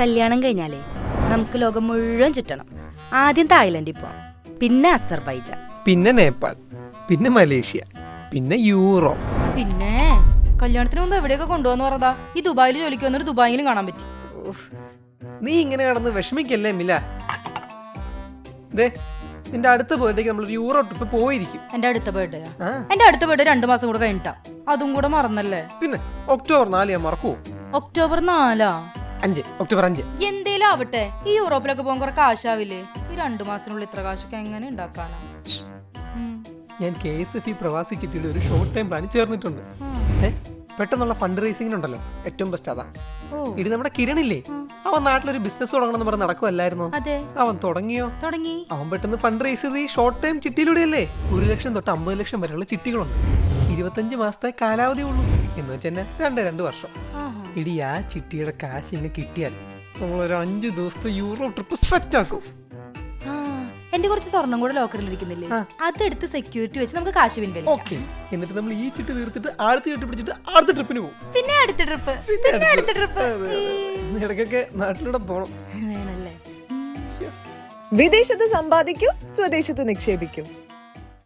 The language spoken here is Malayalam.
കല്യാണം കഴിഞ്ഞാലേ നമുക്ക് ലോകം മുഴുവൻ ചുറ്റണം. ആദ്യം തായ്ലൻഡിൽ പോവാം. പിന്നെ അസർബൈജാൻ. പിന്നെ നേപ്പാൾ. പിന്നെ മലേഷ്യ. പിന്നെ യൂറോപ്പ്. പിന്നെ കല്യാണത്തിന് മുമ്പ് എവിടെയൊക്കെ കൊണ്ടുപോകുന്ന പറഞ്ഞതാ? ഈ ദുബായിൽ ജോലിക്ക് വന്നിട്ട് ദുബായിലും കാണാൻ പറ്റി. നീ ഇങ്ങനെ കടന്ന് വിഷമിക്കല്ലേ മില? ദേ നിന്റെ അടുത്ത ബർത്ത്ഡേക്ക് നമ്മൾ യൂറോ ട്രിപ്പ് പോയിരിക്കും. എന്റെ അടുത്ത ബർത്ത്ഡേ ആ. എന്റെ അടുത്ത ബർത്ത്ഡേ രണ്ടു മാസം കൂടെ കഴിഞ്ഞിട്ടാ. അതും കൂടെ മറന്നല്ലേ? പിന്നെ ഒക്ടോബർ നാല് ഞാൻ മറക്കുവോ? ഒക്ടോബർ നാലാ? അഞ്ച് ഒക്ടോബർ അഞ്ച്. എന്തേലും ആവട്ടെ ഈ യൂറോപ്പിലൊക്കെ പോകാൻ കുറെ കാശാവില്ലേ? ഈ രണ്ടു മാസത്തിനുള്ളിൽ ഇത്ര കാശൊക്കെ എങ്ങനെ ഉണ്ടാക്കാനാ? ഉം. ഞാൻ കെ എസ് എഫ് ഇ പ്രവാസി ചിട്ടിയുടെ ഒരു ഷോർട്ട് ടൈം പ്ലാൻ ചേർന്നിട്ടുണ്ട്. ഏ പെട്ടെന്നുള്ള ഫണ്ട് റേസിംഗിനുണ്ടല്ലോ ഏറ്റവും ബെസ്റ്റ് അതാ. ഓ. ഇടി നമ്മുടെ കിരണില്ലേ? അവൻ നാട്ടിലൊരു ബിസിനസ് തുടങ്ങണമെന്ന് പറഞ്ഞ് നടക്കുമല്ലായിരുന്നോ അതെ. അവൻ തുടങ്ങിയോ? തുടങ്ങി. അവൻ പെട്ടെന്ന് ഫണ്ട് റേസ് ചെയ്ത് ഈ ഷോർട്ട് ടൈം ചിട്ടിയിലൂടെയല്ലേ? ഒരു ലക്ഷം തൊട്ട് അമ്പത് ലക്ഷം വരെയുള്ള ചിട്ടികളുണ്ട്. ഇരുപത്തഞ്ച് മാസത്തെ കാലാവധി ഉള്ളൂ. എന്ന് വെച്ചാൽ രണ്ട് രണ്ട് വർഷം. ഇടിയാ ഇടി ആ ചിട്ടിയുടെ കാശ് ഇങ്ങനെ കിട്ടിയാൽ നമ്മളൊരു അഞ്ച് ദിവസത്തെ യൂറോ ട്രിപ്പ് സെറ്റ് ആക്കും. ആ, എന്റെ കുറച്ച് സ്വർണം കൂടെ ലോക്കറിൽ ഇരിക്കുന്നില്ലേ. അതെടുത്ത് സെക്യൂരിറ്റി വെച്ച് നമുക്ക് കാശ് പിൻവലിക്കാം. ഓക്കെ. എന്നിട്ട് നമ്മൾ ഈ ചിട്ടി തീർത്തിട്ട് അടുത്ത ചിട്ടി പിടിച്ചിട്ട് അടുത്ത ട്രിപ്പിന് പോകും പിന്നെ അടുത്ത ട്രിപ്പ് പിന്നെ അടുത്ത ട്രിപ്പ്. ഇടയ്ക്കൊക്കെ നാട്ടിലൂടെ പോകണം വേണല്ലേ? വിദേശത്ത് സമ്പാദിക്കൂ സ്വദേശത്ത് നിക്ഷേപിക്കൂ.